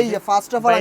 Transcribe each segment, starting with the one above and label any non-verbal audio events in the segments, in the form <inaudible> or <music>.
এই যে first of all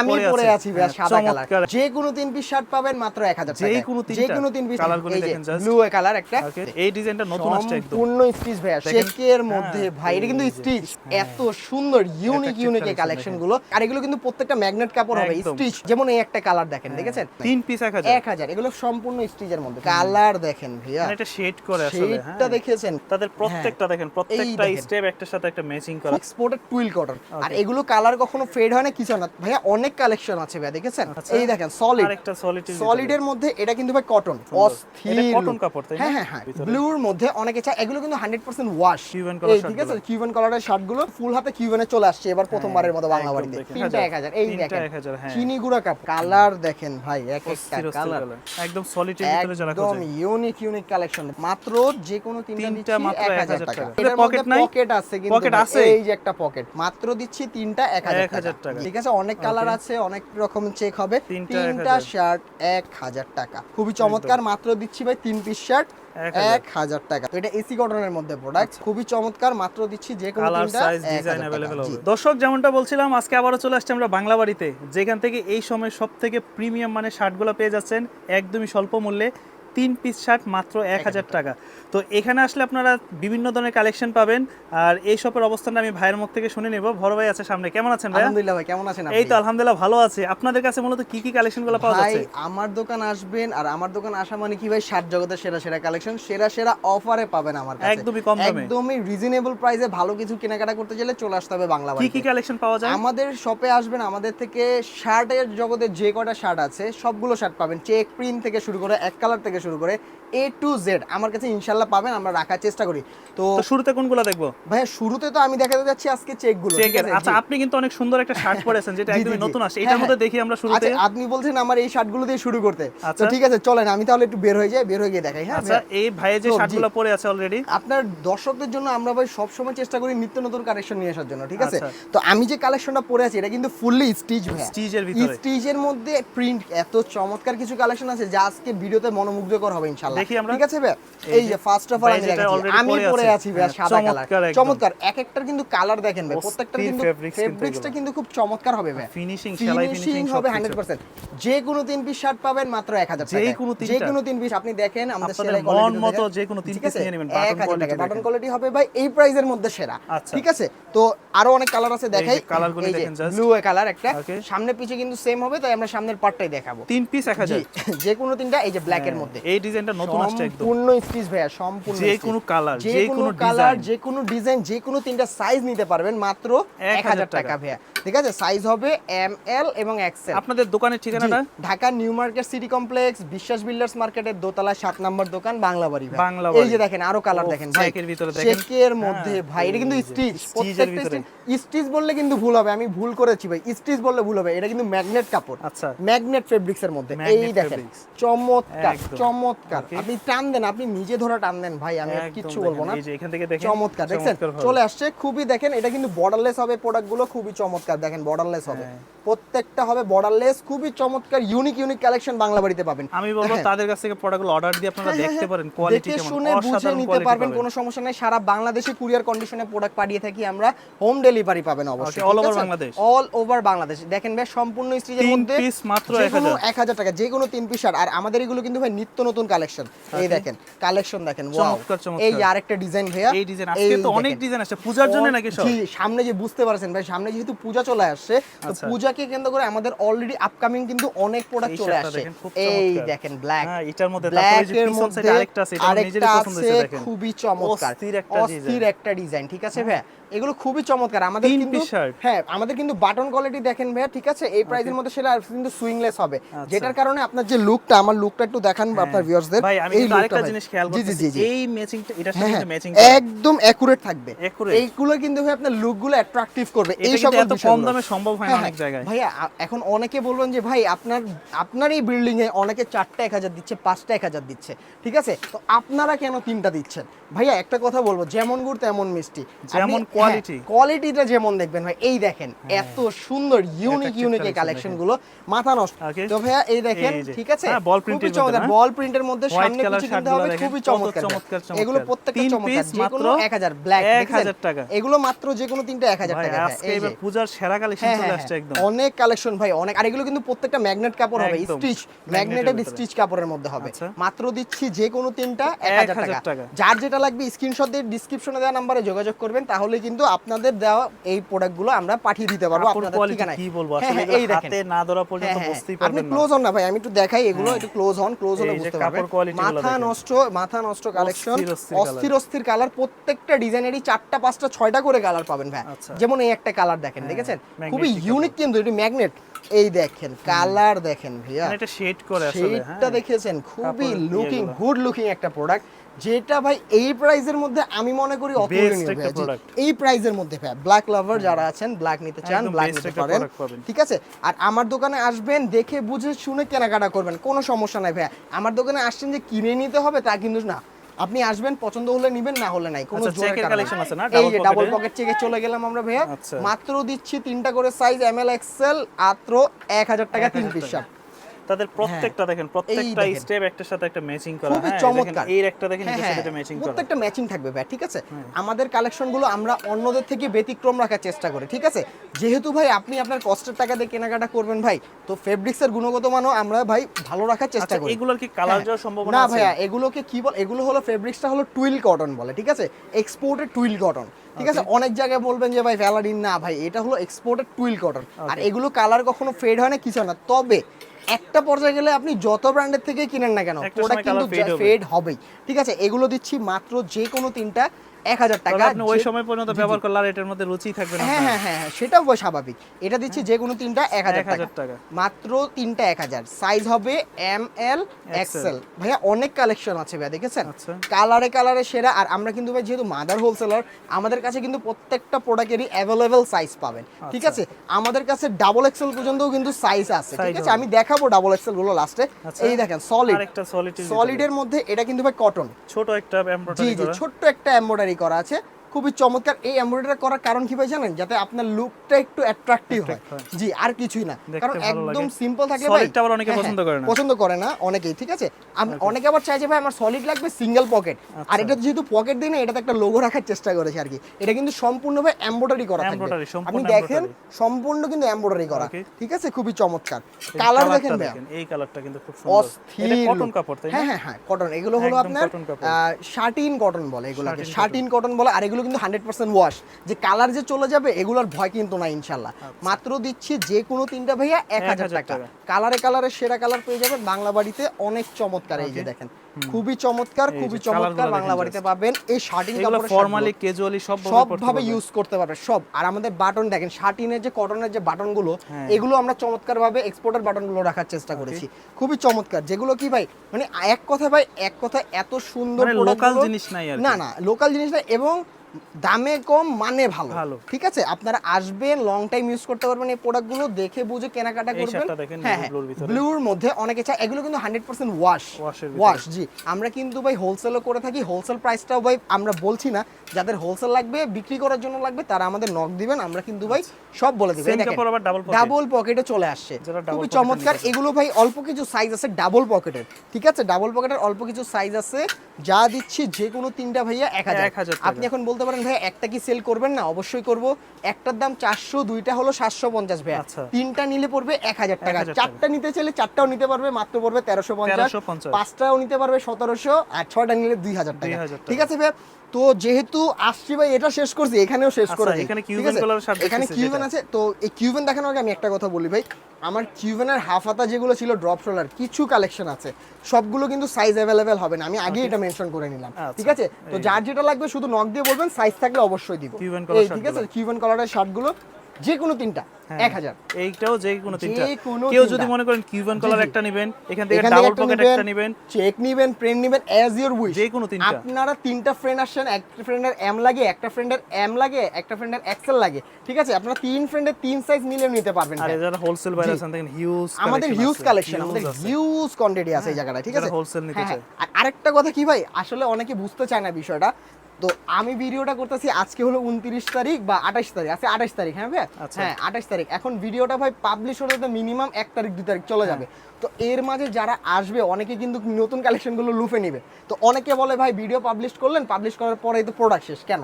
আমি পরে আছি। ভাই হ্যাঁ, সাদা কালার যে কোনো তিন পিস শার্ট পাবেন মাত্র 1000 টাকা যে কোনো তিনটা? যে কোনো তিন পিস কালারগুলো এই দেখেন just। ব্লু কালার একটা। এই ডিজাইনটা নতুন আসছে একদম। সম্পূর্ণ স্টিচ ভাই। শেকের মধ্যে হ্যাঁ, ভাই এটা কিন্তু স্টিচ হ্যাঁ। এত সুন্দর ইউনিক ইউনিক এই কালেকশনগুলো আর এগুলো কিন্তু প্রত্যেকটা ম্যাগনেট কাপড় হবে স্টিচ যেমন এই একটা কালার দেখেন দেখেছেন? তিন পিস এক হাজার। এক হাজার এগুলো সম্পূর্ণ স্টিচের মধ্যে। কালার দেখেন ভাইয়া। মানে এটা শেড করে আসলে শেডটা হ্যাঁ। দেখেছেন। তাদের প্রত্যেকটা দেখেন প্রত্যেকটা স্টেপ একটার সাথে একটা ম্যাচিং করা। এক্সপোর্টেড টুইল কটন আর এগুলো কালার কখনো ফেড হয় না কিছু না ভাইয়া অনেক কালেকশন আছে ভাইয়া দেখেছেন আচ্ছা। এই দেখেন সলিড সলিড সলিডের মধ্যে এটা কিন্তু ভাই কটন অস্থির look। কাপড়, তাই হ্যাঁ হ্যাঁ হ্যাঁ। ব্লুর মধ্যে অনেকে চায় এগুলো কিন্তু 100% ওয়াশ Cuban color ঠিক আছে কিউবান কালারের শার্টগুলো ফুল হাতে কিউবানে চলে আসছে এবার প্রথমবারের মতো বাংলা বাড়িতে দেখেন, তিনটা হাজার। এক হাজার এই দেখেন হ্যাঁ। চিনি গুঁড়া কাপ কালার দেখেন ভাই এক একটা কালার। একদম সলিডের ভিতরে যারা একদম ইউনিক ইউনিক কালেকশন মাত্র যে কোনো তিনটা দিচ্ছি মাত্র 1000 1000 টাকা। এটার pocket নাই? পকেট আছে কিন্তু ভাই, আছে? এই যে একটা পকেট মাত্র দিচ্ছি তিনটা 1000 1000 টাকা। ঠিক আছে অনেক কালার আছে অনেক রকম চেক হবে। তিনটা তিনটা 1000 শার্ট 1000 টাকা। খুবই চমৎকার মাত্র দিচ্ছি ভাই তিন পিস শার্ট 1000 এক হাজার টাকা। তো এটা এসি কটনের মধ্যে প্রোডাক্ট খুবই চমৎকার মাত্র দিচ্ছি যে কোনো কালার সাইজ ডিজাইন জি। হবে। দর্শক যেমনটা বলছিলাম আজকে আবারও চলে আসছে আমরা বাংলা বাড়িতে। যেখান থেকে এই সময় সব থেকে প্রিমিয়াম মানে শার্টগুলো পেয়ে যাচ্ছেন একদমই স্বল্প মূল্যে। তিন পিস শার্ট মাত্র এক হাজার টাকা। তো এখানে আসলে আপনারা বিভিন্ন ধরনের কালেকশন পাবেন। আর এই শপের অবস্থানটা আমি ভাইয়ের মুখ থেকে শুনে নেব। বড় ভাই আছে সামনে। কেমন আছেন ভাই আলহামদুলিল্লাহ ভাই কেমন আছেন এই তো আলহামদুলিল্লাহ ভালো আছে। আপনাদের কাছে মূলত কি কি কালেকশনগুলো পাওয়া ভাই যাচ্ছে? আমার দোকান আসবেন আর আমার দোকান আসা মানে কি ভাই? শার্ট জগতের সেরা সেরা কালেকশন সেরা সেরা অফারে পাবেন আমার কাছে। একদমই কম দামে। একদমই রিজনেবল প্রাইসে ভালো কিছু কেনাকাটা করতে চাইলে চলে আসতে হবে বাংলা কি কি কালেকশন পাওয়া যায়? আমাদের শপে আসবেন আমাদের থেকে শার্টের জগতে যে কটা শার্ট আছে সবগুলো শার্ট পাবেন। চেক প্রিন্ট থেকে শুরু করে এক কালার থেকে শুরু করে এ টু জেড আমার কাছে ইনশাল্লাহ পাবেন আমরা রাখার চেষ্টা করি। তো শুরুতে কোনগুলো দেখব? ভাইয়া শুরুতে তো আমি দেখাতে যাচ্ছি আজকে চেকগুলো? আচ্ছা আপনি কিন্তু অনেক সুন্দর একটা শার্ট <laughs> পরেছেন যেটা একদমই নতুন আসছে হ্যাঁ, এটার মধ্যে হ্যাঁ। দেখি আমরা শুরুতে। আচ্ছা আপনি বলছেন আমার এই শার্টগুলো দিয়ে শুরু করতে। তো আচ্ছা। ঠিক আছে চলেন আমি তাহলে একটু বের হয়ে যাই বের হয়ে গিয়ে দেখাই হ্যাঁ আচ্ছা এই ভাইয়ের যে শার্টগুলো পরে আছে অলরেডি আপনার দর্শকদের জন্য আমরা ভাই সবসময় চেষ্টা করি নিত্য নতুন কালেকশন নিয়ে আসার জন্য ঠিক আছে? আচ্ছা। তো আমি যে কালেকশনটা পরে আছি এটা কিন্তু ফুললি স্টিচ ভাই স্টিচের ভিতরে। স্টিচের মধ্যে প্রিন্ট এত চমৎকার কিছু কালেকশন আছে যা আজকে ভিডিওতে হবে ইনশাআল্লাহ। ঠিক আছে ভাই? এই যে যে ফার্স্ট অফ অল আমি দেখাচ্ছি আমি পরে আছি। ভাই হ্যাঁ, সাদা কালার। চমৎকার এক একটার কিন্তু কালার দেখেন ভাই প্রত্যেকটার কিন্তু ফেব্রিক্সটা কিন্তু খুব চমৎকার হবে ভাই। ফিনিশিং সেলাই ফিনিশিং হবে 100% যে কোনো তিন পিস শার্ট পাবেন মাত্র 1000 যে টাকা কোনো যে কোনো তিন পিস আপনি দেখেন আমাদের সেলাই মন কোয়ালিটি মতো যে কোনো তিন piece নিয়ে নেবেন, button quality বাটন কোয়ালিটি হবে ভাই এই প্রাইজের মধ্যে সেরা। আচ্ছা। ঠিক আছে? তো আরও অনেক কালার আছে দেখাই। যে colourগুলি দেখেন just। ব্লু কালার একটা. সামনে পিছে কিন্তু সেম হবে তাই আমরা সামনের পার্টটাই দেখাবো। তিন পিস এক হাজার জি যে কোনো তিনটা এই যে ব্ল্যাক এর মধ্যে। এই ডিজাইনটা নতুন আসছে একদম। সম্পূর্ণ স্টিচ ভাইয়া সম্পূর্ণ যে কোনো কালার যে কোনো কালার যে কোনো ডিজাইন যে কোনো তিনটা সাইজ নিতে পারবেন মাত্র 1000 টাকা। ভাইয়া। ঠিক আছে? সাইজ হবে এম এল এবং এক্সেল আপনাদের দোকানের ঠিকানাটা? Dhaka new market city complex Biswas builders মার্কেটের দোতলা নম্বর দোকান বাংলা বাড়ি বাংলা এই যে দেখেন আরও কালার দেখেন ভাই। চেকের ভিতরে দেখেন। চেকের মধ্যে হ্যাঁ, ভাই এটা কিন্তু স্টিচ স্টিচ বললে কিন্তু ভুল হবে আমি ভুল করেছি ভাই। স্টিচ বললে ভুল হবে এটা কিন্তু ম্যাগনেট কাপড়। আচ্ছা। ম্যাগনেট ফেব্রিক্স এর মধ্যে। এই দেখেন। চমৎকার। চমৎকার। আপনি টান দেন আপনি নিজে ধরে টান দেন ভাই আমি কিচ্ছু বলব না। এখান থেকে দেখেন চমৎকার দেখছেন? চলে আসছে খুবই দেখেন এটা কিন্তু বর্ডারলেস হবে প্রোডাক্টগুলো খুবই চমৎকার দেখেন বর্ডারলেস হবে। হ্যাঁ। প্রত্যেকটা হবে বর্ডারলেস খুবই চমৎকার ইউনিক ইউনিক কালেকশন বাংলা বাড়িতে পাবেন। আমি বলব হ্যাঁ। তাদের কাছ থেকে প্রোডাক্টগুলো অর্ডার দিয়ে আপনারা হ্যাঁ, দেখতে। পারেন কোয়ালিটি কেমন শুনে বুঝে নিতে পারবেন কোনো সমস্যা নাই। সারা বাংলাদেশে কুরিয়ার কন্ডিশনে প্রোডাক্ট পাঠিয়ে থাকি আমরা হোম ডেলিভারি পাবেন অবশ্যই all over Bangladesh. All over Bangladesh দেখেন ভাই সম্পূর্ণ স্টিচের তিন মধ্যে piece মাত্র 1000 এক হাজার। টাকা যে কোনো তিন পিস আর আমাদের এগুলো কিন্তু ভাই নিত্য নতুন কালেকশন এই দেখেন কালেকশন দেখেন। এই আরেকটা ডিজাইন ভাইয়া এই ডিজাইন আজকে তো অনেক ডিজাইন আছে পূজার জন্য নাকি সব? সামনে যে বুঝতে পারছেন ভাই সামনে যেহেতু পূজা চলে আসছে তো আচ্ছা। পূজাকে কেন্দ্র করে আমাদের অলরেডি আপকামিং কিন্তু অনেক প্রোডাক্ট চলে আসছে। এই দেখেন ব্ল্যাক হ্যাঁ, এটার মধ্যে তারপরে যে পিছন মধ্যে আরেকটা আছে, এটা নিজেরই পছন্দ হয়েছে দেখেন। খুবই চমৎকার। অস্থির একটা অস্থির একটা ডিজাইন ঠিক আছে ভাই এগুলো খুবই চমৎকার। আমাদের কিন্তু হ্যাঁ আমাদের কিন্তু বাটন কোয়ালিটি দেখেন ভাইয়া ঠিক আছে? এই প্রাইসের মধ্যে সেটা কিন্তু সুইংলেস হবে। আচ্ছা। যেটার কারণে আপনার যে লুকটা আমার লুকটা একটু দেখান আপনার ভিউয়ার্সদের ভাই আমি কিন্তু আরেকটা জিনিস খেয়াল করতেছি এই ম্যাচিংটা এটার হ্যাঁ, সাথে হ্যাঁ, কিন্তু ম্যাচিং একদম অ্যাকুরেট থাকবে। এইগুলো কিন্তু ভাই আপনার লুকগুলো অ্যাট্রাকটিভ করবে। এই সকল এত কম দামে সম্ভব হয় না হ্যাঁ, অনেক হ্যাঁ। জায়গায়। ভাইয়া আ- এখন অনেকে বলবেন যে ভাই আপনার আপনার এই বিল্ডিং এ অনেকে চারটা এক হাজার দিচ্ছে পাঁচটা এক হাজার দিচ্ছে। ঠিক আছে? তো আপনারা কেন তিনটা দিচ্ছেন? ভাইয়া একটা কথা বলব যেমন গুড় তেমন মিষ্টি। যেমন কোয়ালিটি কোয়ালিটিটা যেমন দেখবেন ভাই এই দেখেন এত সুন্দর ইউনিক ইউনিক এই কালেকশনগুলো মাথা নষ্ট। তো ভাইয়া এই দেখেন ঠিক আছে? হ্যাঁ, চমৎকার না? বল প্রিন্টের মধ্যে সামনে shirt কিনতে হবে খুবই চমৎকার। এগুলো প্রত্যেকটা চমৎকার যে কোনো মাত্র 1000 ব্ল্যাক 1000 টাকা। এগুলো মাত্র যে কোনো তিনটা 1000 টাকা আজকে এবার পূজার সেরা কালেকশন হ্যাঁ, চলে হ্যাঁ, আসছে একদম হ্যাঁ। অনেক কালেকশন ভাই অনেক আর এগুলো কিন্তু প্রত্যেকটা ম্যাগনেট কাপড় হবে স্টিচ ম্যাগনেটেড স্টিচ কাপড়ের মধ্যে হবে আচ্ছা। মাত্র দিচ্ছি যে কোনো তিনটা 1000 1000 টাকা। যার যেটা লাগবে স্ক্রিনশট দিয়ে ডেসক্রিপশনে দেওয়া নাম্বারে যোগাযোগ করবেন তাহলে কিন্তু আপনাদের দেওয়া এই প্রোডাক্টগুলো আমরা পাঠিয়ে দিতে পারব আপনাদের ঠিকানায় কি বলব আসলে এই দেখেন হাতে না ধরা পর্যন্ত। বুঝতেই আপনি পারবেন না ক্লোজ হন না ভাই আমি একটু দেখাই এগুলো। একটু ক্লোজ হন ক্লোজ হলে বুঝতে পারবেন? মাথা নষ্ট মাথা নষ্ট কালেকশন অস্থির অস্থির কালার প্রত্যেকটা ডিজাইনেরই চারটা পাঁচটা ছয়টা করে কালার পাবেন ভাই। আচ্ছা। যেমন এই একটা কালার দেখেন দেখেছেন? magnetic খুবই ইউনিক কিন্তু এটি ম্যাগনেট এই দেখেন কালার দেখেন ভাইয়া। মানে এটা শেড করে আসলে শেডটা দেখেছেন? খুবই লুকিং গুড লুকিং একটা প্রোডাক্ট যেটা ভাই এই প্রাইজের মধ্যে আমি মনে করি। এই প্রাইজের মধ্যে ভাই ব্ল্যাক লাভার যারা আছেন ব্ল্যাক নিতে চান ব্ল্যাক নিতে পারেন। ঠিক আছে? আর আমার দোকানে আসবেন দেখে বুঝে শুনে কেনাকাটা করবেন কোনো সমস্যা নাই ভাইয়া। আমার দোকানে আসছেন যে কিনে নিতে হবে তা কিন্তু না। আপনি আসবেন পছন্দ হলে নিবেন না হলে নাই। কোনো আচ্ছা, এর কারণে collection আছে না? এই যে ডাবল পকেট চেকে চলে গেলাম আমরা ভাইয়া। আচ্ছা। মাত্র দিচ্ছি তিনটা করে সাইজ এম এল এক্সেল আত্র এক হাজার টাকা তিন পিস। তাদের প্রত্যেকটা দেখেন প্রত্যেকটা স্টেপ একটার সাথে একটা ম্যাচিং করা। খুবই হ্যাঁ, এই চমৎকার। এর একটা দেখেন হ্যাঁ, এটার হ্যাঁ, সাথে ম্যাচিং করা। প্রত্যেকটা ম্যাচিং থাকবে ভাই ঠিক আছে? আমাদের কালেকশনগুলো আমরা অন্যদের থেকে ব্যতিক্রম রাখার চেষ্টা করি ঠিক আছে? যেহেতু ভাই আপনি আপনার কষ্টের টাকা দিয়ে কেনাকাটা করবেন ভাই তো ফেব্রিক্স এর গুণগত মানও আমরা ভাই ভালো রাখার চেষ্টা আচ্ছা করি। এগুলোর কি কালার হ্যাঁ। যাওয়ার সম্ভাবনা না ভাইয়া এগুলোকে কি বল এগুলো হলো ফেব্রিক্সটা হলো টুইল কটন বলে ঠিক আছে? এক্সপোর্টেড টুইল কটন ঠিক আছে? অনেক জায়গায় বলবেন যে ভাই ভ্যালাডিন না ভাই এটা হলো এক্সপোর্টেড টুইল কটন আর এগুলো কালার কখনো ফেড হয় না কিছু না। তবে একটা পর্যায়ে গেলে আপনি যত ব্র্যান্ডের থেকে কিনেন না কেন প্রোডাক্ট কিন্তু। ফেড হবেই ঠিক আছে এগুলো দিচ্ছি মাত্র যে কোনো তিনটা এক হাজার টাকা আপনি ওই সময় পর্যন্ত ব্যবহার করলে আর এটার মধ্যে রুচি থাকবে না হ্যাঁ হ্যাঁ হ্যাঁ হ্যাঁ সেটাও স্বাভাবিক। এটা দিচ্ছি যে কোনো তিনটা এক হাজার টাকা। মাত্র তিনটা এক হাজার। সাইজ হবে এম এল এক্সেল ভাইয়া অনেক কালেকশন আছে ভাইয়া দেখেছেন? আচ্ছা। কালারে কালারে সেরা। আর আমরা কিন্তু ভাই যেহেতু মাদার হোলসেলার আমাদের কাছে কিন্তু প্রত্যেকটা প্রোডাক্টেরই অ্যাভেলেবেল সাইজ পাবেন। ঠিক আচ্ছা। আছে? আমাদের কাছে ডাবল এক্সেল পর্যন্তও কিন্তু সাইজ আছে। ঠিক আছে? আমি দেখাবো ডাবল এক্সেলগুলো লাস্টে আচ্ছা। এই দেখেন সলিড সলিডের মধ্যে এটা কিন্তু ভাই কটন ছোট একটা জি এমব্রয়ডারি জি ছোট্ট একটা এমব্রয়ডারি করা আছে। খুবই চমৎকার। এই এমব্রয়ডারি করার কারণ কি ভাই জানেন? যাতে আপনার লুকটা একটু অ্যাট্রাকটিভ হয়। জি আর কিছুই না। কারণ একদম সিম্পল থাকলে ভাই। Solid টা আবার অনেকে হ্যাঁ, পছন্দ হ্যাঁ, করে না। পছন্দ করে না অনেকেই ঠিক আছে? আম- অনেকে আবার চাই যে ভাই আমার সলিড লাগবে সিঙ্গেল পকেট আর আচ্ছা। এটা যেহেতু পকেট দিই না এটাতে একটা লোগো রাখার চেষ্টা করেছে আর কি। এটা কিন্তু সম্পূর্ণভাবে এমব্রয়ডারি করা থাকবে। আপনি দেখেন সম্পূর্ণ কিন্তু এমব্রয়ডারি করা। ঠিক আছে? খুবই চমৎকার। কালার দেখেন ভাই। এই কালারটা কিন্তু খুব সুন্দর। অস্থির কটন কাপড় তাই না? হ্যাঁ হ্যাঁ হ্যাঁ কটন এগুলো হলো আপনার। শার্টিন কটন বলে এগুলোকে। শার্টিন কটন বলে আর এগুলো কিন্তু হান্ড্রেড পার্সেন্ট ওয়াশ যে কালার যে চলে যাবে এগুলোর ভয় কিন্তু না ইনশাল্লাহ। মাত্র দিচ্ছি যে কোনো তিনটা ভাইয়া এক হাজার টাকা। কালারে কালারে সেরা কালার পেয়ে যাবেন। বাংলা বাড়িতে অনেক চমৎকার এই যে দেখেন। খুবই চমৎকার খুবই চমৎকার বাংলা বাড়িতে পাবেন। এই শার্টিন এগুলো কাপড়ের ফর্মালি ক্যাজুয়ালি সব সবভাবে ইউজ করতে পারবে সব। আর আমাদের বাটন দেখেন শার্টিনের যে কটনের যে বাটনগুলো হ্যাঁ। এগুলো আমরা চমৎকার ভাবে এক্সপোর্টার বাটনগুলো রাখার চেষ্টা করেছি। খুবই চমৎকার। যেগুলো কি ভাই মানে এক কথা ভাই এক কথা এত সুন্দর মানে গুলো- জিনিস নাই আর না না লোকাল জিনিস না এবং দামে কম মানে ভালো। ঠিক আছে? আপনারা আসবেন লং টাইম ইউজ করতে পারবেন এই প্রোডাক্টগুলো দেখে বুঝে কেনাকাটা করবেন। হ্যাঁ। ব্লুর মধ্যে অনেকে চায় এগুলো কিন্তু হান্ড্রেড পার্সেন্ট ওয়াশ ওয়াশ জি। আমরা কিন্তু ভাই হোলসেলও করে থাকি হোলসেল প্রাইসটাও ভাই আমরা বলছি না। যাদের হোলসেল লাগবে বিক্রি করার জন্য লাগবে তারা আমাদের নক দিবেন। আমরা কিন্তু ভাই সব বলে pocket। ডাবল পকেটে চলে আসছে। খুবই চমৎকার। এগুলো ভাই অল্প কিছু সাইজ আছে ডাবল পকেটের ঠিক আছে? ডাবল পকেটের অল্প কিছু সাইজ আছে। যা দিচ্ছি যে কোনো তিনটা ভাইয়া এক হাজার। 1000 আপনি এখন বলতে পারেন ভাই একটা কি সেল করবেন না? অবশ্যই করব। একটার দাম চারশো দুইটা হলো সাতশো পঞ্চাশ ভাইয়া। আচ্ছা। তিনটা নিলে পড়বে এক হাজার টাকা। 1000 টাকা। চারটা নিতে চাইলে চারটাও নিতে পারবে মাত্র পড়বে তেরোশো পঞ্চাশ। 1350 পাঁচটাও নিতে পারবে সতেরোশো আর ছয়টা নিলে দুই হাজার টাকা। 2000 টাকা। ঠিক আছে ভাই তো যেহেতু আসছি ভাই এটা শেষ করছি এখানেও শেষ আচ্ছা, করে। এখানে কিউবেন আছে? তো এই কিউবেন দেখানোর আগে আমি একটা কথা বলি ভাই। আমার কিউবেনের হাফ হাতা যেগুলো ছিল ড্রপ শোল্ডার কিছু কালেকশন আছে। সবগুলো কিন্তু সাইজ অ্যাভেলেবেল হবে না। আমি আগে এটা মেনশন করে নিলাম। আচ্ছা, ঠিক আছে? তো যার যেটা লাগবে শুধু নক দিয়ে বলবেন সাইজ থাকলে অবশ্যই দিব। এই ঠিক আছে? কিউবেন কালারের শার্টগুলো যে কোনো তিনটা হ্যাঁ। এক হাজার। এইটাও যে কোনো তিনটা কেউ যদি মনে করেন কিউবান কালার একটা নেবেন এখান থেকে ডাবল পকেট একটা নেবেন চেক নিবেন। পেন নিবেন অ্যাজ ইওর উইশ যে কোনো তিনটা। আপনারা তিনটা ফ্রেন্ড আসছেন একটা ফ্রেন্ডের এম লাগে একটা ফ্রেন্ডের এম লাগে একটা ফ্রেন্ডের এক্সেল লাগে। ঠিক আছে? আপনারা তিন ফ্রেন্ডের তিন সাইজ মিলিয়ে নিতে পারবেন আর যারা হোলসেল বাইরে আছেন দেখেন হিউজ আমাদের হিউজ কালেকশন আমাদের হিউজ কোয়ান্টিটি আছে এই জায়গাটা ঠিক আছে? wholesale নিতে হ্যাঁ, হ্যাঁ। আর আরেকটা কথা কি ভাই? আসলে অনেকে বুঝতে চায় না বিষয়টা। তো আমি ভিডিওটা করতেছি আজকে হলো উনত্রিশ তারিখ বা আঠাশ তারিখ আছে আঠাশ তারিখ হ্যাঁ ভাই আচ্ছা। হ্যাঁ আঠাশ তারিখ। এখন ভিডিওটা ভাই পাবলিশ হলে তো মিনিমাম এক তারিখ দু তারিখ চলে যাবে। তো এর মাঝে যারা আসবে অনেকে কিন্তু নতুন কালেকশনগুলো লুফে নিবে। তো অনেকে বলে ভাই ভিডিও পাবলিশ করলেন পাবলিশ করার পরেই তো প্রোডাক্ট শেষ কেন?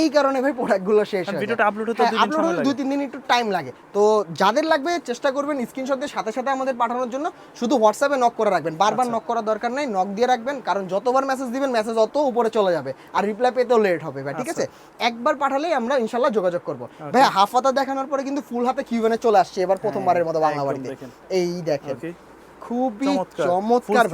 এই কারণে ভাই প্রোডাক্টগুলো শেষ হয়ে ভিডিওটা upload হতে হ্যাঁ, দুই দিন হতে দুই তিন দিন একটু টাইম লাগে। তো যাদের লাগবে চেষ্টা করবেন স্ক্রিনশট দিয়ে সাথে সাথে আমাদের পাঠানোর জন্য। শুধু হোয়াটসঅ্যাপে নক করে রাখবেন। বারবার আচ্ছা। নক করার দরকার নেই। নক দিয়ে রাখবেন। কারণ যতবার মেসেজ দিবেন মেসেজ অত উপরে চলে যাবে। আর রিপ্লাই পেতেও লেট হবে ভাই ঠিক আচ্ছা। আছে? একবার পাঠালেই আমরা ইনশাল্লাহ যোগাযোগ করব। ভাই হাফ হাতা দেখানোর পরে কিন্তু ফুল হাতে কিউএনে চলে আসছে এবার প্রথমবারের মতো বাংলা বাড়িতে। এই দেখেন। খুবই চমৎকার।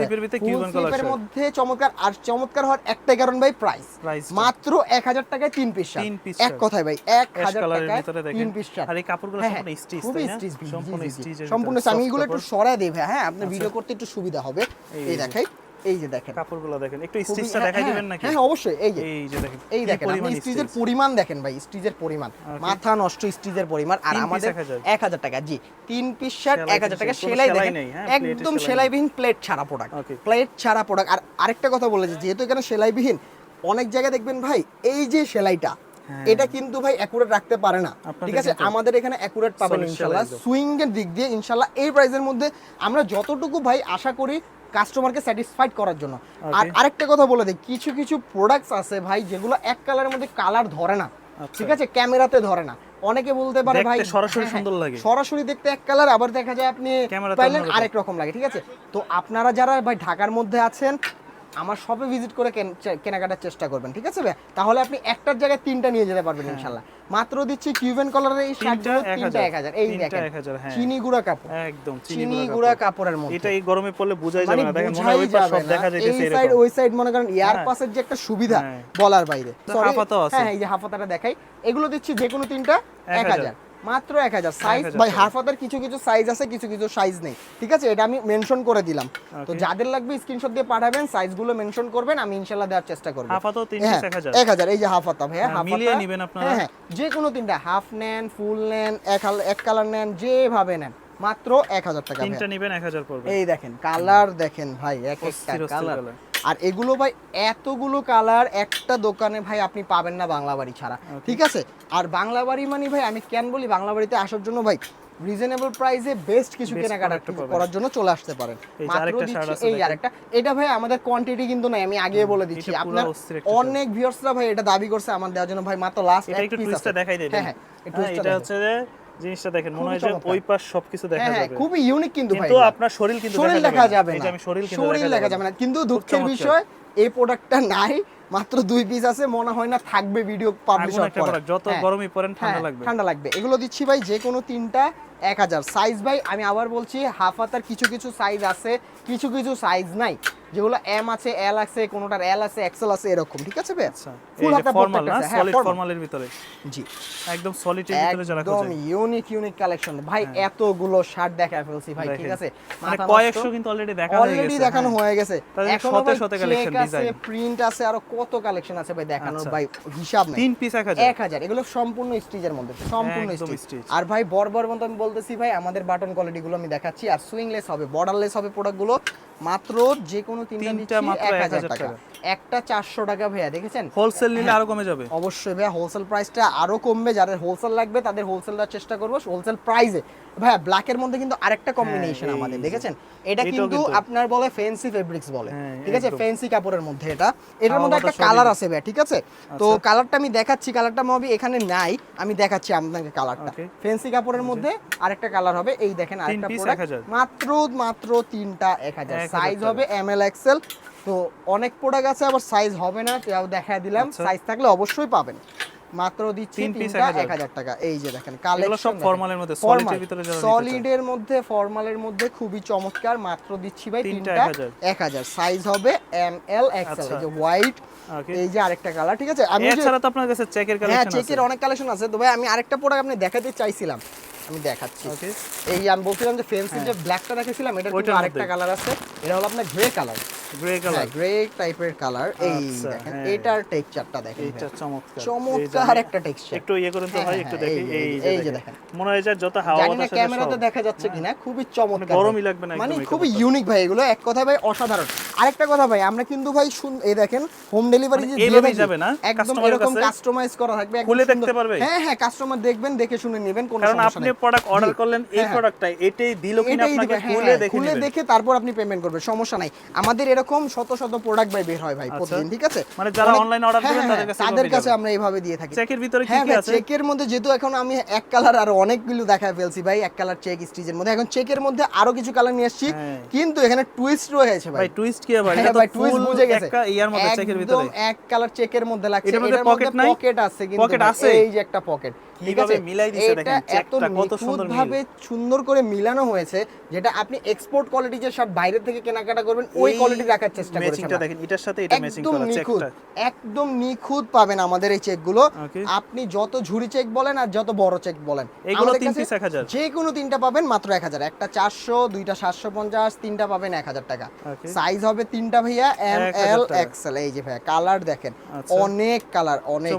স্লিপের মধ্যে চমৎকার আর চমৎকার হওয়ার একটাই কারণ ভাই প্রাইস মাত্র এক হাজার টাকায় তিন পিস তিন এক কথায় ভাই এক অ্যাশ হাজার কালারের টাকায় তিন পিস আর এই কাপড়গুলো হ্যাঁ, সম্পূর্ণ স্টিচ খুবই স্টিচ সম্পূর্ণ স্টিচ সম্পূর্ণ আমি এগুলো একটু সরায় দেবে হ্যাঁ আপনার ভিডিও করতে একটু সুবিধা হবে। এই দেখাই। এই যে দেখেন। কাপড়গুলো দেখেন একটু স্টিচটা হ্যাঁ, দেখাই হ্যাঁ, দিবেন নাকি? হ্যাঁ অবশ্যই এই যে এই যে দেখেন এই দেখেন আপনি স্টিচের পরিমাণ দেখেন ভাই স্টিচের পরিমাণ। মাথা নষ্ট স্টিচের পরিমাণ আর আমাদের 1000 টাকা জি তিন পিস শার্ট সেলাই এক হাজার টাকা সেলাই দেখেন হ্যাঁ, একদম সেলাইবিহীন প্লেট ছাড়া প্রোডাক্ট প্লেট ছাড়া প্রোডাক্ট আর আরেকটা কথা বলেছি যেহেতু এখানে সেলাইবিহীন অনেক জায়গায় দেখবেন ভাই এই যে সেলাইটা হ্যাঁ। এটা কিন্তু ভাই অ্যাকুরেট রাখতে পারে না। ঠিক আছে? আমাদের এখানে অ্যাকুরেট পাবেন ইনশাল্লাহ। সুইং এর দিক দিয়ে ইনশাল্লাহ এই প্রাইসের মধ্যে আমরা যতটুকু ভাই আশা করি কাস্টমারকে স্যাটিসফাইড করার জন্য। আর আরেকটা কথা বলে দিই কিছু কিছু প্রোডাক্টস আছে ভাই যেগুলো এক কালারের মধ্যে কালার ধরে না। আচ্ছা। ঠিক আছে? ক্যামেরাতে ধরে না। অনেকে বলতে পারে ভাই সরাসরি হ্যাঁ, হ্যাঁ, সুন্দর লাগে। সরাসরি দেখতে এক কালার আবার দেখা যায় আপনি পাইলেন আরেক রকম লাগে ঠিক আছে? তো আপনারা যারা ভাই ঢাকার মধ্যে আছেন আমার শপে ভিজিট করে কেনাকাটার চেষ্টা করবেন ঠিক আছে ভাই তাহলে আপনি একটার জায়গায় তিনটা নিয়ে যেতে পারবেন ইনশাল্লাহ মাত্র দিচ্ছি কিউবেন কালারের এই হ্যাঁ। শার্টগুলো তিনটা এক হাজার এই দেখেন হ্যাঁ। চিনি গুঁড়া কাপড় একদম চিনি গুঁড়া কাপড়ের মধ্যে এটা এই গরমে পড়লে বোঝাই যাবে মানে না দেখেন মনে হয় সব। দেখা যাইতেছে এই সাইড ওই সাইড মনে করেন এয়ার হ্যাঁ। পাসের যে একটা সুবিধা হ্যাঁ। বলার বাইরে তো Sorry, হাফাতাও আছে। হ্যাঁ এই যে হাফাতাটা দেখাই এগুলো দিচ্ছি যে কোনো তিনটা এক হাজার। মাত্র এক হাজার সাইজ 1000 ভাই টাকা। হাফাতার কিছু কিছু সাইজ আছে কিছু কিছু সাইজ নেই ঠিক আছে এটা আমি মেনশন করে দিলাম তো যাদের লাগবে স্ক্রিনশট দিয়ে পাঠাবেন সাইজগুলো মেনশন করবেন আমি ইনশাল্লাহ দেওয়ার চেষ্টা করব হাফাতাও তিন হ্যাঁ, piece এক হাজার। এই যে হাফাতা ভাইয়া হ্যাঁ, হাফাতা মিলিয়ে নিবেন আপনারা। হ্যাঁ হ্যাঁ যে কোনো তিনটা হাফ নেন ফুল নেন এক এক কালার নেন যেভাবে নেন মাত্র এক হাজার টাকা তিনটা। নিবেন এক হাজার পড়বে এই দেখেন কালার দেখেন ভাই এক একটা কালার। আর এগুলো ভাই এতগুলো কালার একটা দোকানে ভাই আপনি পাবেন না বাংলা বাড়ি ছাড়া। ঠিক আছে? আর বাংলা বাড়ি মানে ভাই আমি কেন বলি বাংলা বাড়িতে আসার জন্য ভাই রিজনেবল প্রাইসে বেস্ট কিছু কেনাকাটা করার জন্য চলে আসতে পারেন। মাত্র আরেকটা দিচ্ছি এই আরেকটা। এটা ভাই আমাদের কোয়ান্টিটি কিন্তু নাই আমি আগে বলে দিচ্ছি। আপনার একটা। অনেক ভিউয়ার্সরা ভাই এটা দাবি করছে আমার দেওয়ার জন্য। ভাই মাত্র লাস্ট এটা একটু টুইস্টটা দেখাই দেবেন হ্যাঁ হ্যাঁ হ্যাঁ, এটা হচ্ছে জিনিসটা দেখেন মনে হয় যে ওই পাশ সবকিছু দেখা হ্যাঁ হ্যাঁ যাবে। খুবই ইউনিক কিন্তু ভাই। কিন্তু আপনার শরীর কিন্তু শরীর দেখা যাবে এই না। যে আমি শরীর কিন্তু শরীর দেখা যাবে না। কিন্তু দুঃখের বিষয় এই প্রোডাক্টটা নাই মাত্র দুই পিস আছে মনে হয় না থাকবে ভিডিও পাবলিশ হওয়ার পরে। যত হ্যাঁ, গরমই পড়েন ঠান্ডা হ্যাঁ, লাগবে। ঠান্ডা লাগবে। এগুলো দিচ্ছি ভাই যে কোনো তিনটা এক হাজার। সাইজ ভাই আমি আবার বলছি হাফ হাতার কিছু কিছু সাইজ আছে কিছু কিছু সাইজ নাই। যেগুলো এম আছে এল আছে কোনোটার এল আছে এক্সেল আছে এরকম ঠিক আছে ভাই? আচ্ছা ফুল হাতা ফর্মাল না? হ্যাঁ, সলিড ফর্মালের ভিতরে? জি। একদম সলিড এর ভিতরে যারা একদম ইউনিক ইউনিক কালেকশন ভাই এতগুলো শার্ট দেখা ফেলছি ভাই ঠিক আছে? মানে কয়েকশো কিন্তু অলরেডি দেখা হয়ে গেছে অলরেডি দেখানো হ্যাঁ। হয়ে গেছে। এখনও শতে শতে check collection আছে প্রিন্ট আছে আরও কত কালেকশন আছে ভাই দেখানোর আচ্ছা। ভাই হিসাব নেই। তিন পিস এক হাজার? এক হাজার এগুলো সম্পূর্ণ স্টিচের মধ্যে সম্পূর্ণ স্টিচ আর ভাই বরবর মতো আমি বলতেছি ভাই আমাদের বাটন কোয়ালিটি গুলো আমি দেখাচ্ছি আর সুইংলেস হবে বর্ডারলেস হবে প্রোডাক্টগুলো মাত্র যে কোনো তিনটা তিনটা 1000 হাজার টাকা। একটা চারশো টাকা ভাইয়া দেখেছেন? হোলসেল নিলে আরও কমে যাবে। অবশ্যই ভাইয়া হোলসেল প্রাইসটা আরও কমবে যাদের হোলসেল লাগবে তাদের হোলসেল দেওয়ার চেষ্টা করব। হোলসেল প্রাইসে ভাইয়া ব্ল্যাকের মধ্যে কিন্তু আরেকটা কম্বিনেশন আমাদের যে। দেখেছেন এটা কিন্তু। আপনার বলে ফ্যান্সি ফেব্রিক্স বলে হ্যাঁ, ঠিক আছে। ফ্যান্সি কাপড়ের মধ্যে এটা এটার মধ্যে একটা কালার আছে ভাইয়া ঠিক আছে তো আচ্ছা। কালারটা আমি দেখাচ্ছি কালারটা মবি এখানে নাই আমি দেখাচ্ছি আপনাকে কালারটা. ফ্যান্সি কাপড়ের মধ্যে আরেকটা কালার হবে এই দেখেন আরেকটা প্রোডাক্ট মাত্র মাত্র তিনটা এক হাজার 1000 সাইজ হবে এম এল এক্সেল তো অনেক প্রোডাক্ট আছে আবার সাইজ হবে না তাও দেখা দিলাম আচ্ছা। সাইজ থাকলে অবশ্যই পাবেন মাত্র দিচ্ছি তিনটা 1000 এক হাজার টাকা। এই যে দেখেন সব ফর্মালের মধ্যে সলিডের ভিতরে যারা সলিডের মধ্যে ফর্মালের মধ্যে খুবই চমৎকার মাত্র দিচ্ছি ভাই তিনটা তিনটা 1000 এক হাজার। সাইজ হবে এম এল এক্সেল। এই যে হোয়াইট এই যে আরেকটা কালার ঠিক আছে? আমি এছাড়া তো আপনার কাছে চেকের হ্যাঁ কালেকশন আছে। চেকের অনেক কালেকশন আছে। তো ভাই আমি আরেকটা প্রোডাক্ট আপনি দেখাতে চাইছিলাম। আমি দেখাচ্ছি। এই আমি বলছিলাম যে ফেন্সি যে ব্ল্যাকটা কিন্তু হ্যাঁ। আরেকটা কালার আছে। এটা হলো আপনার grey colour grey colour grey টাইপের কালার এই দেখেন। এটার টেক্সচারটা দেখেন এইটা চমৎকার। চমৎকার একটা টেক্সচার একটু ইয়ে করেন তো ভাই একটু দেখি। এই এই যে- এই যে যে দেখেন দেখেন। মনে হয় যে যত হাওয়া বাতাস ক্যামেরাতে দেখা যাচ্ছে কিনা খুবই চমৎকার গরমই লাগবে না মানে খুবই ইউনিক ভাই এগুলো। এক কথায় ভাই অসাধারণ। আরেকটা কথা ভাই আমরা কিন্তু ভাই শুন- এই দেখেন হোম ডেলিভারি মানে যে দিয়ে যাবে না? একদম এরকম কাস্টমাইজ করা থাকবে খুলে দেখতে পারবে? হ্যাঁ হ্যাঁ কাস্টমার দেখবেন দেখে শুনে নেবেন কোনো কারণ আপনি প্রোডাক্ট অর্ডার করলেন এই হ্যাঁ, এটাই দিল কিনা এটাই আপনাকে হ্যাঁ, খুলে হ্যাঁ, দেখে খুলে দেখে তারপর আপনি পেমেন্ট করবেন সমস্যা নাই। আমাদের এরকম শত শত প্রোডাক্ট ভাই বের হয় ভাই প্রতিদিন ঠিক আছে? মানে যারা order হ্যাঁ, করবেন হ্যাঁ, তাদের কাছে তাদের কাছে আমরা এইভাবে দিয়ে থাকি। চেকের ভিতরে কি হ্যাঁ কি আছে? চেকের মধ্যে যেহেতু এখন আমি এক কালার আর অনেকগুলো দেখায় ফেলছি ভাই এক কালার চেক স্টিচের মধ্যে। এখন চেকের মধ্যে আরও কিছু কালার নিয়ে আসছি। কিন্তু এখানে টুইস্ট রয়েছে ভাই। ভাই টুইস্ট কি হ্যাঁ এটা তো ভাই টুইস্ট বুঝে গেছে। একটা ইয়ার মধ্যে চেকের ভিতরে একদম এক কালার চেকের মধ্যে লাগছে। এটার মধ্যে pocket নাই? পকেট আছে কিন্তু ভাই, আছে? এই যে একটা পকেট কীভাবে মিলাই দেখেন, চেকটা কত সুন্দর ভাবে সুন্দর করে মিলানো হয়েছে যেটা আপনি এক্সপোর্ট কোয়ালিটি যে শার্ট বাইরে থেকে কেনাকাটা করবেন ওই কোয়ালিটি রাখার চেষ্টা করেছেন ম্যাচিংটা দেখেন এটার সাথে এটা ম্যাচিং করা চেকটা একদম নিখুঁত পাবেন আমাদের এই চেকগুলো আপনি যত ঝুরি চেক বলেন আর যত বড় চেক বলেন এগুলো তিন piece 1000 যে কোনো তিনটা পাবেন মাত্র এক হাজার। একটা চারশো দুইটা সাতশো পঞ্চাশ তিনটা পাবেন এক হাজার টাকা। সাইজ হবে তিনটা ভাইয়া এম এল। এক্সেল এই যে ভাইয়া কালার দেখেন আচ্ছা। অনেক কালার অনেক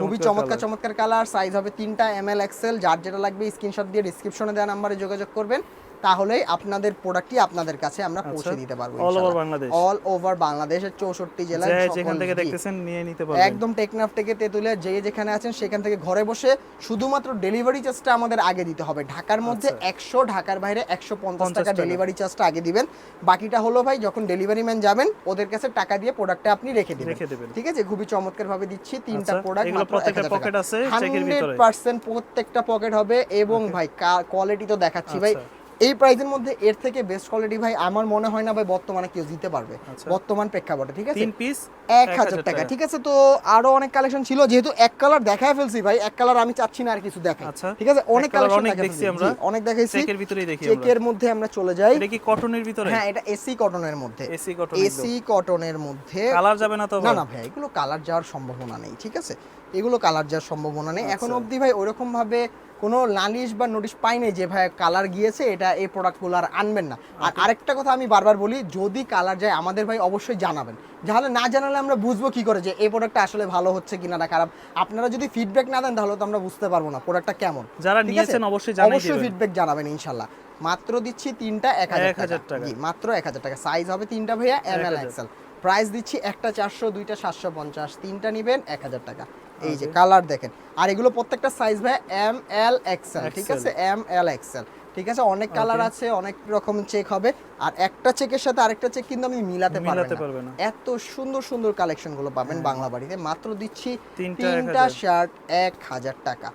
খুবই চমৎকার চমৎকার চমৎকার কালার সাইজ হবে তিনটা এম এল এক্সেল যার যেটা লাগবে স্ক্রিনশট দিয়ে ডিসক্রিপশনে দেওয়া নাম্বারে যোগাযোগ করবেন। তাহলেই আপনাদের প্রোডাক্টটি আপনাদের কাছে আমরা পৌঁছে দিতে পারব All over Bangladesh. All over বাংলাদেশের চৌষট্টি জেলায় যেখান থেকে দেখতেছেন নিয়ে নিতে পারবেন। একদম টেকনাফ থেকে তেতুলিয়া যে যেখানে আছেন সেখান থেকে ঘরে বসে শুধুমাত্র ডেলিভারি চার্জটা আমাদের আগে দিতে হবে। ঢাকার মধ্যে একশো ঢাকার বাইরে একশো পঞ্চাশ টাকা। ডেলিভারি চার্জটা আগে দিবেন। বাকিটা হলো ভাই যখন ডেলিভারি ম্যান যাবেন ওদের কাছে টাকা দিয়ে প্রোডাক্টটা আপনি রেখে দিবেন। ঠিক আছে? খুবই চমৎকার ভাবে দিচ্ছি তিনটা আচ্ছা, প্রোডাক্ট এগুলো প্রত্যেকটা pocket আছে চেকের ভিতরে? পার্সেন্ট প্রত্যেকটা পকেট হবে এবং ভাই কোয়ালিটি তো দেখাচ্ছি ভাই। আচ্ছা। এই প্রাইসের মধ্যে এর থেকে বেস্ট কোয়ালিটি ভাই আমার মনে হয় না ভাই বর্তমানে কেউ দিতে পারবে। আচ্ছা। বর্তমান প্রেক্ষাপটে ঠিক আছে? তিন পিস এক হাজার টাকা ঠিক আছে? তো আরও অনেক কালেকশন ছিল যেহেতু এক কালার দেখায় ফেলছি ভাই এক কালার আমি চাচ্ছি না আর কিছু দেখাই আচ্ছা। ঠিক আছে? অনেক কালেকশন দেখেছি আমরা। অনেক দেখাইছি। চেকের ভিতরেই দেখি আমরা। চেকের মধ্যে আমরা চলে যাই। এটা কি কটনের ভিতরে? হ্যাঁ এটা এসি কটনের মধ্যে। এসি কটন এসি কটনের মধ্যে কালার যাবে না তো না না ভাই এগুলো কালার যাওয়ার সম্ভাবনা নেই ঠিক আছে? এগুলো কালার যাওয়ার সম্ভাবনা নেই। এখন আচ্ছা। অবধি ভাই ওইরকম ভাবে কোনো নালিশ বা নোটিশ পাইনি যে ভাই কালার গিয়েছে এটা এই প্রোডাক্টগুলো আর আনবেন না। আর আরেকটা কথা আমি বারবার বলি যদি কালার যায় আমাদের ভাই অবশ্যই জানাবেন। তাহলে না জানালে আমরা বুঝব কি করে যে এই প্রোডাক্টটা আসলে ভালো হচ্ছে কিনা না খারাপ। আপনারা যদি ফিডব্যাক না দেন তাহলে তো আমরা বুঝতে পারব না প্রোডাক্টটা কেমন। যারা নিয়েছেন অবশ্যই অবশ্যই ফিডব্যাক জানাবেন ইনশাল্লাহ। মাত্র দিচ্ছি তিনটা এক হাজার 1000 টাকা। মাত্র এক হাজার টাকা। সাইজ হবে তিনটা ভাইয়া এম এল 1000 এক্সেল প্রাইস দিচ্ছি একটা চারশো দুইটা সাতশো পঞ্চাশ। তিনটা নিবেন এক হাজার টাকা। এই যে কালার দেখেন। আর এগুলো প্রত্যেকটা সাইজ ভাই এম এল এক্সেল ঠিক আছে? এম এল এক্সেল ঠিক আছে? অনেক কালার আছে অনেক রকম চেক হবে। আর একটা চেকের সাথে আরেকটা চেক কিন্তু আমি মিলাতে পারবে না। হ্যাঁ। এত সুন্দর সুন্দর কালেকশনগুলো পাবেন বাংলা বাড়িতে। মাত্র দিচ্ছি তিনটা তিনটা 1000 শার্ট এক হাজার টাকা।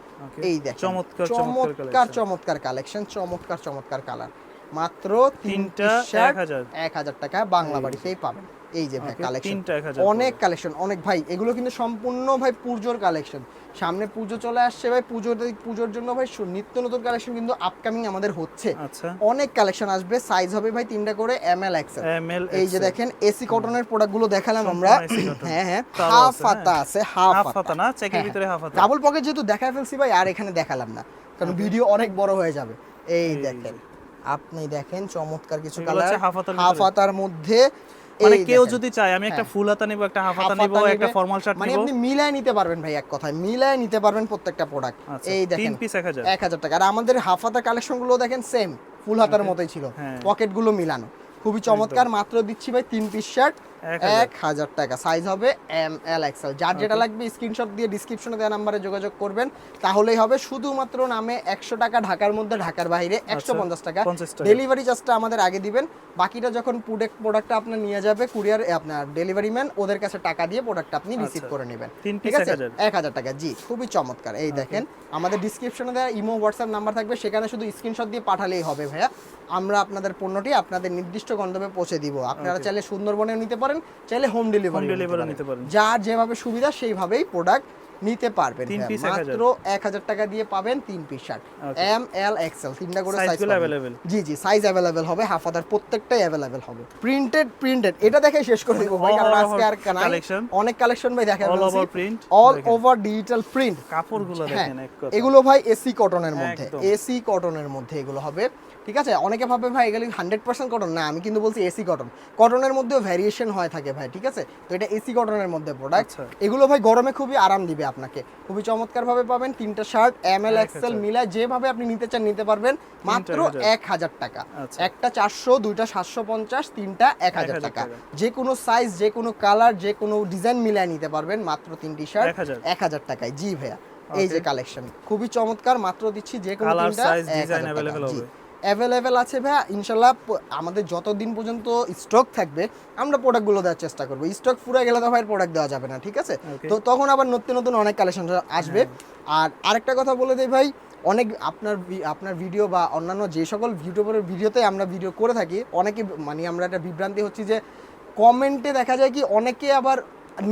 এই দেখ চমৎকার, চমৎকার চমৎকার কালেকশন চমৎকার চমৎকার কালার মাত্র তিনটা শার্ট এক হাজার। টাকা বাংলা বাড়িতেই পাবেন। এই যে ভাই কালেকশন অনেক কালেকশন অনেক ভাই এগুলো কিন্তু সম্পূর্ণ ভাই পুজোর কালেকশন সামনে পুজো চলে আসছে ভাই পুজোর পুজোর জন্য ভাই নিত্য নতুন কালেকশন কিন্তু আপকামিং আমাদের হচ্ছে। আচ্ছা। অনেক কালেকশন আসবে সাইজ হবে ভাই তিনটা করে এম এল এমএল এই যে দেখেন এসি কটনের প্রোডাক্টগুলো দেখালাম আমরা। হ্যাঁ হ্যাঁ। হাফ হাতা হ্যাঁ। আছে হাফ হাতা হাতা না? চেকের হ্যাঁ, ভিতরে হাফ হাতা ডাবল পকেট যেহেতু দেখায় ফেলছি ভাই আর এখানে দেখালাম না। কারণ ভিডিও অনেক বড় হয়ে যাবে। এই দেখেন আপনি দেখেন চমৎকার কিছু কালার হাফ। হাতার মধ্যে মানে কেউ যদি চায় আমি একটা হ্যাঁ। ফুল হাতা নিব একটা হাফ হাতা নিব একটা ফর্মাল শার্ট মানে আপনি মিলায় নিতে পারবেন ভাই এক কথায় মিলায় নিতে পারবেন প্রত্যেকটা প্রোডাক্ট আচ্ছা, এই দেখেন দেখেন পিস 1000 এক হাজার টাকা। আর আমাদের হাফ হাতা কালেকশনগুলো দেখেন সেম ফুল হাতার মতোই ছিল। হ্যাঁ। পকেটগুলো মিলানো। খুবই চমৎকার। মাত্র দিচ্ছি ভাই তিন পিস শার্ট এক হাজার। টাকা। সাইজ হবে এম এল এক্সেল যার যেটা লাগবে স্ক্রিনশট দিয়ে ডিসক্রিপশনে দেওয়া নাম্বারে যোগাযোগ করবেন। তাহলেই হবে শুধুমাত্র নামে একশো টাকা ঢাকার মধ্যে ঢাকার বাইরে। একশো পঞ্চাশ টাকা। ডেলিভারি চার্জটা আমাদের আগে দিবেন। বাকিটা যখন প্রোডাক্ট প্রোডাক্টটা আপনার নিয়ে যাবে কুরিয়ার আপনার ডেলিভারি ম্যান ওদের কাছে টাকা দিয়ে প্রোডাক্টটা আপনি রিসিভ আচ্ছা। করে নেবেন। ঠিক আছে? 1000 এক হাজার টাকা। জি খুবই চমৎকার। এই দেখেন আমাদের ডিসক্রিপশনে দেওয়া ইমো হোয়াটসঅ্যাপ নাম্বার থাকবে। সেখানে শুধু স্ক্রিনশট দিয়ে পাঠালেই হবে ভাইয়া। আমরা আপনাদের পণ্যটি আপনাদের নির্দিষ্ট গন্তব্যে পৌঁছে দিব। আপনারা চাইলে সুন্দরবনেও নিতে পারেন। চাইলে হোম ডেলিভারি delivery নিতে পারেন। যার যেভাবে সুবিধা সেইভাবেই প্রোডাক্ট নিতে পারবেন। 1000 মাত্র এক হাজার টাকা দিয়ে পাবেন তিন piece shirt M L XL তিনটা করে সাইজ available? জি জি সাইজ অ্যাভেলেবেল হবে হাফ আদার প্রত্যেকটাই অ্যাভেলেবেল হবে। প্রিন্টেড প্রিন্টেড এটা দেখে শেষ করে দিব ভাই কারণ আজকে আর collection? অনেক কালেকশন ভাই দেখা All over print? All over digital print কাপড়গুলো হ্যাঁ দেখেন এক কথা। এগুলো ভাই এসি কটনের মধ্যে। এসি কটনের মধ্যে এগুলো হবে। ঠিক আছে? অনেকে ভাবে ভাই এগুলো হান্ড্রেড পার্সেন্ট কটন না আমি কিন্তু বলছি এসি কটন কটনের মধ্যেও ভ্যারিয়েশন হয় থাকে ভাই ঠিক আছে? তো এটা এসি কটনের মধ্যে প্রোডাক্ট আচ্ছা। এগুলো ভাই গরমে খুবই আরাম দিবে আপনাকে। খুবই চমৎকার ভাবে পাবেন তিনটা শার্ট এম এল এক এক্সেল। মিলায় যেভাবে আপনি নিতে চান নিতে পারবেন মাত্র এক হাজার। টাকা। আচ্ছা। একটা চারশো দুইটা সাতশো পঞ্চাশ তিনটা এক হাজার টাকা। যে কোনো সাইজ যে কোনো কালার যে কোনো ডিজাইন মিলায় নিতে পারবেন মাত্র তিনটি শার্ট এক হাজার। টাকায়। জি ভাইয়া। এই যে কালেকশন খুবই চমৎকার মাত্র দিচ্ছি যে কোনো তিনটা এক হাজার টাকা। অ্যাভেলেবেল আছে ভাইয়া। ইনশাল্লাহ আমাদের যতদিন পর্যন্ত স্টক থাকবে আমরা প্রোডাক্টগুলো দেওয়ার চেষ্টা করব। স্টক ফুরে গেলে তো ভাই প্রোডাক্ট দেওয়া যাবে না ঠিক আছে? তো তখন আবার নতুন নতুন অনেক কালেকশন আসবে। আর আরেকটা কথা বলে দেই ভাই অনেক আপনার আপনার ভিডিও বা অন্যান্য যে সকল ইউটিউবারের ভিডিওতে আমরা ভিডিও করে থাকি অনেকে মানে আমরা একটা বিভ্রান্তি হচ্ছি যে কমেন্টে দেখা যায় কি অনেকে আবার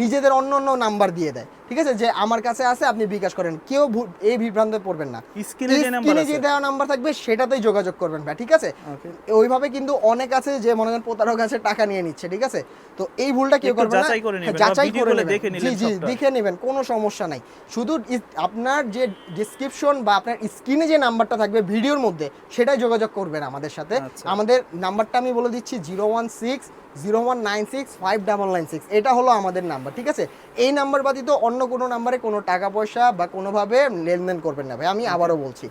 নিজেদের অন্য অন্য নাম্বার দিয়ে দেয়। ঠিক আছে? যে আমার কাছে আছে আপনি বিকাশ করেন। কেউ এই বিভ্রান্তে পড়বেন না। স্ক্রিনে যে নাম্বার স্ক্রিনে যে দেওয়া নাম্বার থাকবে সেটাতেই যোগাযোগ করবেন ভাই ঠিক আছে? ওইভাবে কিন্তু অনেক আছে যে মনে করেন প্রতারক আছে টাকা নিয়ে নিচ্ছে ঠিক আছে? তো এই ভুলটা কেউ একটু করবে না। যাচাই করে হ্যাঁ, নেবেন জি জি দেখে নেবেন কোনো সমস্যা নাই। শুধু আপনার যে ডিসক্রিপশন বা আপনার স্ক্রিনে যে নাম্বারটা থাকবে ভিডিওর মধ্যে সেটাই যোগাযোগ করবেন আমাদের সাথে। আচ্ছা। আমাদের নাম্বারটা আমি বলে দিচ্ছি zero one six zero one nine six five double nine six এটা হলো আমাদের নাম্বার ঠিক আছে? এই নাম্বার ব্যতীত অন্য কোনো নাম্বারে কোনো টাকা পয়সা বা কোনোভাবে লেনদেন করবেন না ভাই আমি আবারও বলছি।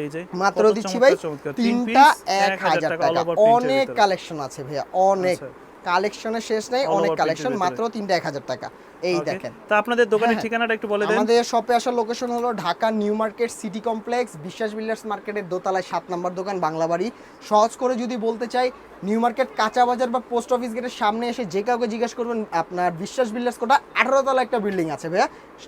এই যে মাত্র দিচ্ছি ভাই তিনটা এক হাজার টাকা অনেক কালেকশন আছে ভাইয়া অনেক। আচ্ছা। কালেকশনের শেষ নাই অনেক কালেকশন মাত্র তিনটা এক হাজার টাকা। এই দেখেন। তা আপনাদের দোকানের হ্যাঁ, ঠিকানাটা একটু বলে দেন। আমাদের শপে আসার লোকেশন হলো Dhaka new market city complex Biswas builders মার্কেটের দোতলায় সাত নম্বর দোকান বাংলা বাড়ি সহজ করে যদি বলতে চাই নিউ মার্কেট কাঁচা বাজার বা পোস্ট অফিস গেটের সামনে এসে যে কাউকে জিজ্ঞেস করবেন আপনার বিশ্বাস বিল্ডার্স কোটা আঠারো তলা একটা বিল্ডিং আছে ভাইয়া।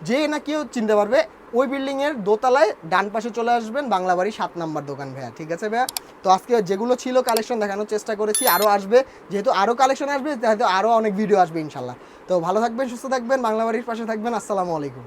যে না কেউ চিনতে পারবে ওই বিল্ডিং এর দোতলায় ডান পাশে চলে আসবেন বাংলা বাড়ি সাত নাম্বার দোকান ভাইয়া ঠিক আছে ভাইয়া? তো আজকে যেগুলো ছিল কালেকশন দেখানোর চেষ্টা করেছি আরও আসবে। যেহেতু আরও কালেকশন আসবে হয়তো আরও অনেক ভিডিও আসবে ইনশাল্লাহ। তো ভালো থাকবেন সুস্থ থাকবেন বাংলা বাড়ির পাশে থাকবেন আসসালামু আলাইকুম।